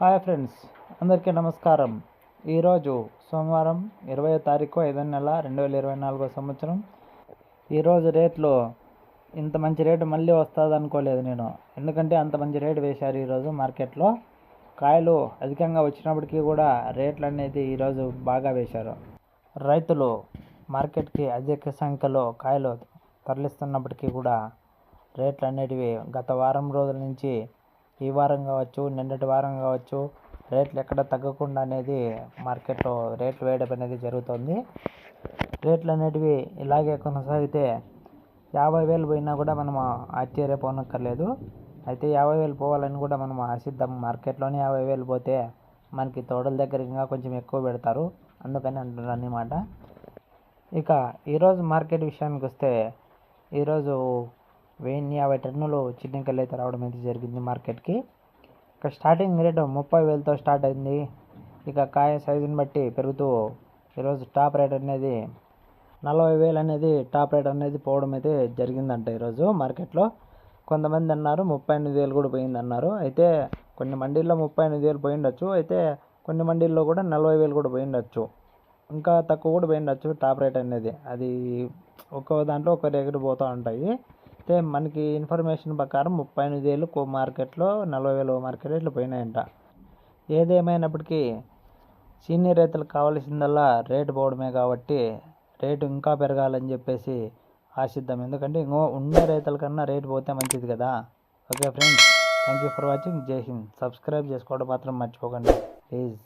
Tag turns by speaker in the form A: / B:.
A: Hi friends అందరికీ నమస్కారం. ఈరోజు సోమవారం ఇరవై తారీఖు ఐదో నెల రెండు వేల ఇరవై నాలుగో సంవత్సరం. ఈరోజు రేట్లు ఇంత మంచి రేటు మళ్ళీ వస్తుంది అనుకోలేదు నేను. ఎందుకంటే అంత మంచి రేటు వేశారు ఈరోజు మార్కెట్లో. కాయలు అధికంగా వచ్చినప్పటికీ కూడా రేట్లు అనేది ఈరోజు బాగా వేశారు. రైతులు మార్కెట్కి అధిక సంఖ్యలో కాయలు తరలిస్తున్నప్పటికీ కూడా రేట్లు అనేటివి గత వారం రోజుల నుంచి ఈ వారం కావచ్చు నిన్నటి వారం కావచ్చు రేట్లు ఎక్కడ తగ్గకుండా అనేది మార్కెట్లో రేట్లు వేయడం అనేది జరుగుతుంది. రేట్లు అనేటివి ఇలాగే కొనసాగితే యాభై వేలు పోయినా కూడా మనం ఆశ్చర్యపోనక్కర్లేదు. అయితే యాభై వేలు పోవాలని కూడా మనం ఆశిద్దాం. మార్కెట్లోనే యాభై వేలు పోతే మనకి తోటల దగ్గర ఇంకా కొంచెం ఎక్కువ పెడతారు. అందుకని అంటున్నారు అన్నమాట ఇక ఈరోజు మార్కెట్ విషయానికి వస్తే ఈరోజు వెయ్యి యాభై టన్నులు చిన్నికలు అయితే రావడం అయితే జరిగింది మార్కెట్కి. ఇక స్టార్టింగ్ రేటు ముప్పై వేలతో స్టార్ట్ అయింది. ఇక కాయ సైజుని బట్టి పెరుగుతూ ఈరోజు టాప్ రేట్ అనేది నలభై వేలు అనేది టాప్ రేట్ అనేది పోవడం అయితే జరిగిందంట ఈరోజు మార్కెట్లో. కొంతమంది అన్నారు ముప్పై ఎనిమిది వేలు కూడా పోయింది అన్నారు. అయితే కొన్ని మండీల్లో ముప్పై ఎనిమిది వేలు పోయిండొచ్చు అయితే కొన్ని మండీల్లో కూడా నలభై వేలు కూడా పోయిండొచ్చు. ఇంకా తక్కువ కూడా పోయిండొచ్చు టాప్ రేట్ అనేది. అది ఒక్కో దాంట్లో ఒక రేటు పోతూ ఉంటాయి. అయితే మనకి ఇన్ఫర్మేషన్ ప్రకారం ముప్పై ఎనిమిది వేలు కో మార్కెట్లో నలభై వేలు మార్కెట్ ఇట్లా పోయినాయంట. ఏదేమైనప్పటికీ సీనియర్ రైతులకు కావాల్సిందల్లా రేటు పోవడమే కాబట్టి రేటు ఇంకా పెరగాలని చెప్పేసి ఆశిద్దాం. ఎందుకంటే ఇంకో ఉండే రైతుల కన్నా రేటు పోతే మంచిది కదా. Okay friends thank you for watching. జై హింద్. సబ్స్క్రైబ్ చేసుకోవడం మాత్రం మర్చిపోకండి. ప్లీజ్.